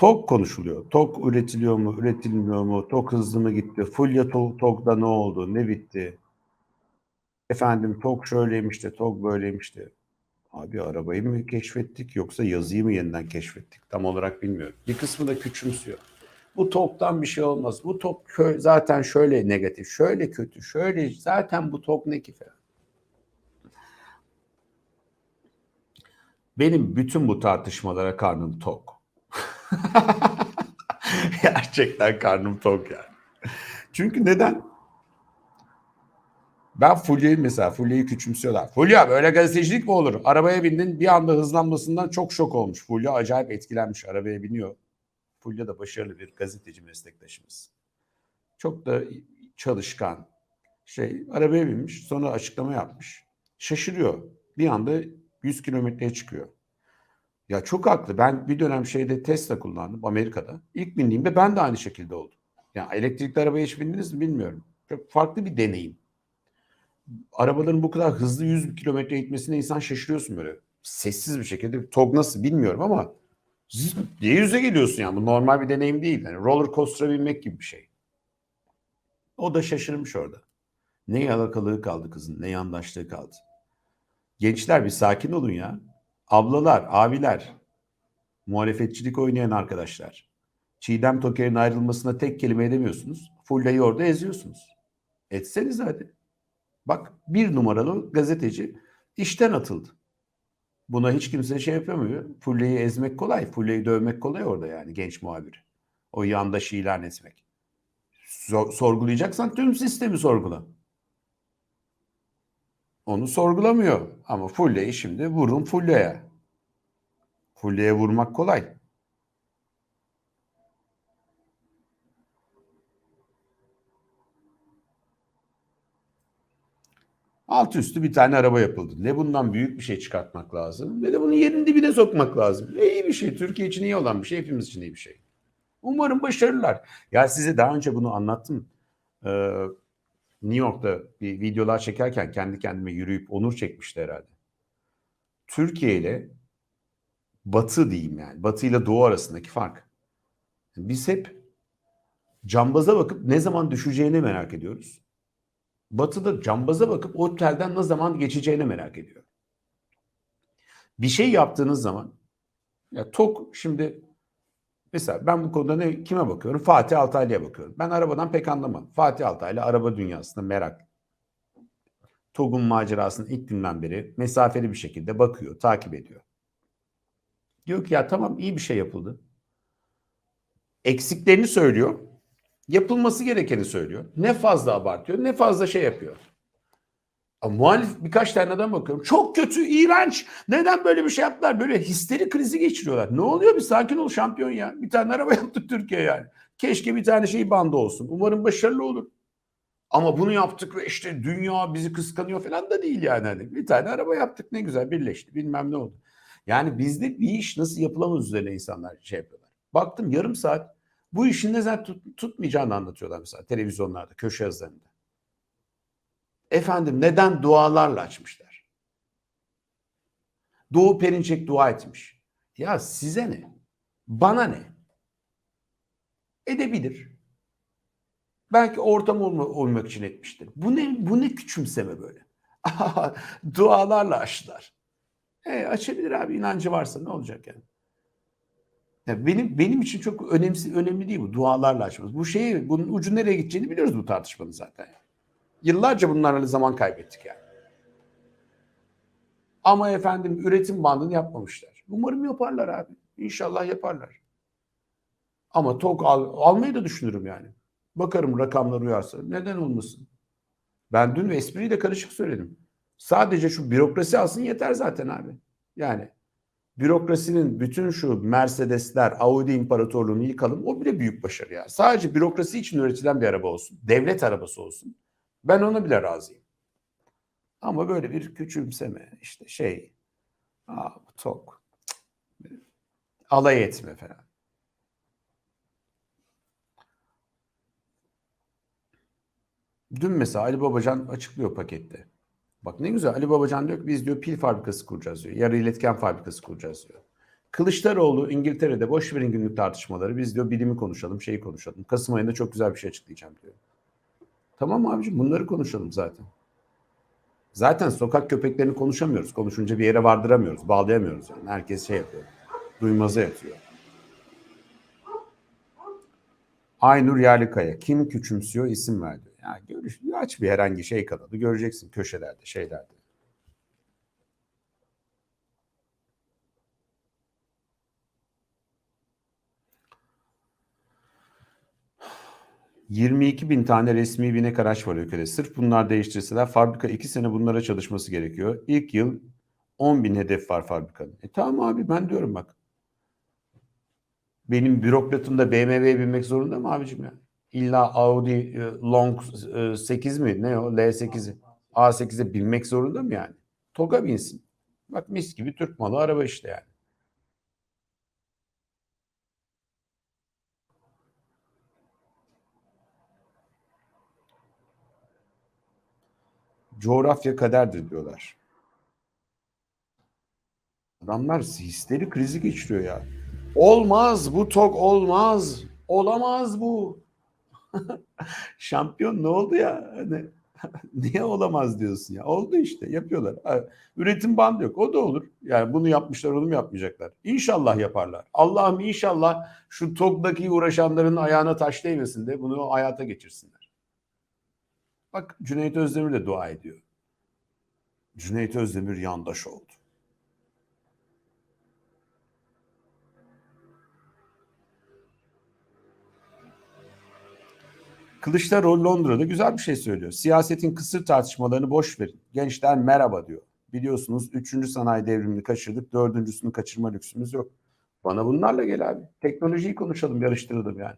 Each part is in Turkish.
TOG konuşuluyor. TOG üretiliyor mu, üretilmiyor mu? TOG hızlı mı gitti? Fulya TOG'da ne oldu? Ne bitti? Efendim TOG şöyleymiş de TOG böyleymiş de. Abi arabayı mı keşfettik yoksa yazıyı mı yeniden keşfettik? Tam olarak bilmiyorum. Bir kısmı da küçümsüyor. Bu TOG'dan bir şey olmaz. Bu TOG kö- zaten şöyle negatif, şöyle kötü, şöyle zaten bu TOG ne ki falan. Benim bütün bu tartışmalara karnım tok. Gerçekten karnım tok yani. Çünkü neden? Ben Fulya'yı mesela, Fulya'yı küçümsüyorlar. Fulya böyle gazetecilik mi olur? Arabaya bindin bir anda hızlanmasından çok şok olmuş. Fulya acayip etkilenmiş arabaya biniyor. Fulya da başarılı bir gazeteci meslektaşımız. Çok da çalışkan. Şey arabaya binmiş sonra açıklama yapmış. Şaşırıyor. Bir anda 100 kilometreye çıkıyor. Ya çok haklı. Ben bir dönem şeyde Tesla kullandım Amerika'da. İlk bindiğimde ben de aynı şekilde oldum. Ya elektrikli arabaya hiç bindiniz mi bilmiyorum. Çok farklı bir deneyim. Arabaların bu kadar hızlı 100 kilometre gitmesine insan şaşırıyorsun böyle. Sessiz bir şekilde. TOG nasıl bilmiyorum ama diye yüze geliyorsun yani. Bu normal bir deneyim değil. Yani roller coaster'a binmek gibi bir şey. O da şaşırmış orada. Ne yalakalığı kaldı kızın, ne yandaşlığı kaldı. Gençler bir sakin olun ya. Ablalar, abiler, muhalefetçilik oynayan arkadaşlar. Çiğdem Toker'in ayrılmasına tek kelime edemiyorsunuz. Fulya'yı orada eziyorsunuz. Etseniz hadi. Bak bir numaralı gazeteci işten atıldı. Buna hiç kimse şey yapamıyor. Fulya'yı ezmek kolay. Fulya'yı dövmek kolay orada yani genç muhabir. O yandaşı ilan etmek. Sor- sorgulayacaksan tüm sistemi sorgula. Onu sorgulamıyor. Ama Fulya'yı şimdi vurun Fulya'ya. Fulya'ya vurmak kolay. Alt üstü bir tane araba yapıldı. Ne bundan büyük bir şey çıkartmak lazım ne de bunun yerin dibine sokmak lazım. E, iyi bir şey. Türkiye için iyi olan bir şey. Hepimiz için iyi bir şey. Umarım başarırlar. Ya size daha önce bunu anlattım. Ee, New York'ta bir videolar çekerken kendi kendime yürüyüp onur çekmişti herhalde. Türkiye ile Batı diyeyim yani. Batı ile Doğu arasındaki fark. Biz hep cambaza bakıp ne zaman düşeceğini merak ediyoruz. Batı'da cambaza bakıp o telden ne zaman geçeceğini merak ediyor. Bir şey yaptığınız zaman ya TOK şimdi mesela ben bu konuda ne kime bakıyorum? Fatih Altaylı'ya bakıyorum. Ben arabadan pek anlamam. Fatih Altaylı araba dünyasında merak. TOG'un macerasını ilk günden beri mesafeli bir şekilde bakıyor, takip ediyor. Diyor ki ya tamam iyi bir şey yapıldı. Eksiklerini söylüyor. Yapılması gerekeni söylüyor. Ne fazla abartıyor, ne fazla şey yapıyor. Ama muhalif birkaç tane adam bakıyorum. Çok kötü, iğrenç. Neden böyle bir şey yaptılar? Böyle histeri krizi geçiriyorlar. Ne oluyor? Bir sakin ol şampiyon ya. Bir tane araba yaptık Türkiye yani. Keşke bir tane şey bandı olsun. Umarım başarılı olur. Ama bunu yaptık ve işte dünya bizi kıskanıyor falan da değil yani. Hani bir tane araba yaptık ne güzel birleşti bilmem ne oldu. Yani bizde bir iş nasıl yapılamaz üzerine insanlar şey yapıyorlar. Baktım yarım saat bu işin ne zaman tut, tutmayacağını anlatıyorlar mesela televizyonlarda, köşe yazılarında. Efendim neden dualarla açmışlar? Doğu Perinçek dua etmiş. Ya size ne? Bana ne? Edebilir. Belki ortam olma, olmak için etmiştir. Bu ne bu ne küçümseme böyle? Dualarla açtılar. E, açabilir abi inancı varsa ne olacak yani? Ya benim benim için çok önemli önemli değil bu dualarla açmamız. Bu şeyi bunun ucu nereye gideceğini biliyoruz bu tartışmanın zaten. Yıllarca bunlarla zaman kaybettik yani. Ama efendim üretim bandını yapmamışlar. Umarım yaparlar abi. İnşallah yaparlar. Ama TOG al, almayı da düşünürüm yani. Bakarım rakamlar uyarsa. Neden olmasın? Ben dün espriyi de karışık söyledim. Sadece şu bürokrasi alsın yeter zaten abi. Yani bürokrasinin bütün şu Mercedesler, Audi imparatorluğunu yıkalım. O bile büyük başarı ya. Sadece bürokrasi için üretilen bir araba olsun. Devlet arabası olsun. Ben ona bile razıyım. Ama böyle bir küçümseme işte şey aa, bu tok alay etme falan. Dün mesela Ali Babacan açıklıyor pakette. Bak ne güzel Ali Babacan diyor ki biz diyor pil fabrikası kuracağız diyor. Yarı iletken fabrikası kuracağız diyor. Kılıçdaroğlu İngiltere'de boş verin günlük tartışmaları. Biz diyor bilimi konuşalım, şeyi konuşalım. Kasım ayında çok güzel bir şey açıklayacağım diyor. Tamam abicim bunları konuşalım zaten. Zaten sokak köpeklerini konuşamıyoruz. Konuşunca bir yere vardıramıyoruz, bağlayamıyoruz yani. Herkes şey yapıyor. Duymaza yatıyor. Aynur Yerlikaya. Kim küçümsüyor isim verdi. Ya görüş, aç bir herhangi şey kanalı göreceksin köşelerde, şeylerde. ...22 bin tane resmi binek araç var ülkede. Sırf bunlar değiştirseler fabrika 2 sene bunlara çalışması gerekiyor. İlk yıl 10 bin hedef var fabrikanın. E tamam abi ben diyorum bak. Benim bürokratım da BMW'ye binmek zorunda mı abicim ya? İlla Audi e, Long e, 8 mi ne o L8'i A8'e binmek zorunda mı yani? TOG'a binsin. Bak mis gibi Türk malı araba işte yani. Coğrafya kaderdir diyorlar. Adamlar histeri krizi geçiriyor ya. Olmaz bu tok olmaz. Olamaz bu. Şampiyon ne oldu ya? Hani, niye olamaz diyorsun ya? Oldu işte yapıyorlar. Üretim bandı yok. O da olur. Yani bunu yapmışlar onu mu yapmayacaklar? İnşallah yaparlar. Allah'ım inşallah şu TOG'daki uğraşanların ayağına taş değmesin de bunu hayata geçirsinler. Bak Cüneyt Özdemir de dua ediyor. Cüneyt Özdemir yandaş oldu. Kılıçdaroğlu Londra'da güzel bir şey söylüyor. Siyasetin kısır tartışmalarını boş verin. Gençler merhaba diyor. Biliyorsunuz 3. sanayi devrimini kaçırdık. Dördüncüsünü kaçırma lüksümüz yok. Bana bunlarla gel abi. Teknolojiyi konuşalım, yarıştıralım yani.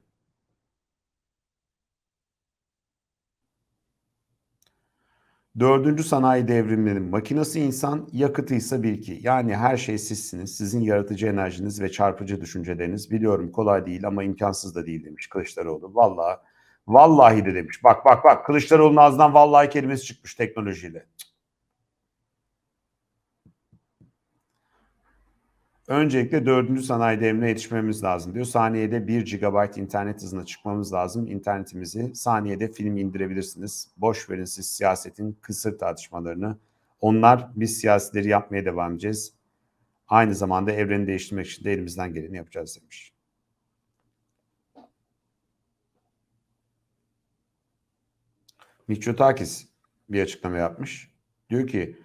Dördüncü sanayi devriminin makinası insan, yakıtı ise bilgi. Yani her şey sizsiniz. Sizin yaratıcı enerjiniz ve çarpıcı düşünceleriniz. Biliyorum kolay değil ama imkansız da değil demiş Kılıçdaroğlu. Vallahi Vallahi de demiş. Bak bak bak Kılıçdaroğlu'nun ağzından vallahi kelimesi çıkmış teknolojiyle. Öncelikle dördüncü sanayi devrine yetişmemiz lazım diyor. Saniyede 1 GB internet hızına çıkmamız lazım. İnternetimizi saniyede film indirebilirsiniz. Boş verin siz siyasetin kısır tartışmalarını. Onlar biz siyasileri yapmaya devam edeceğiz. Aynı zamanda evreni değiştirmek için de elimizden geleni yapacağız demiş. Mitsotakis bir açıklama yapmış. Diyor ki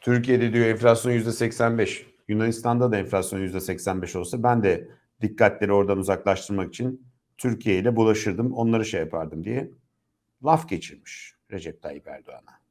Türkiye'de diyor enflasyon yüzde 85. Yunanistan'da da enflasyon yüzde 85 olsa ben de dikkatleri oradan uzaklaştırmak için Türkiye ile bulaşırdım. Onları şey yapardım diye laf geçirmiş Recep Tayyip Erdoğan'a.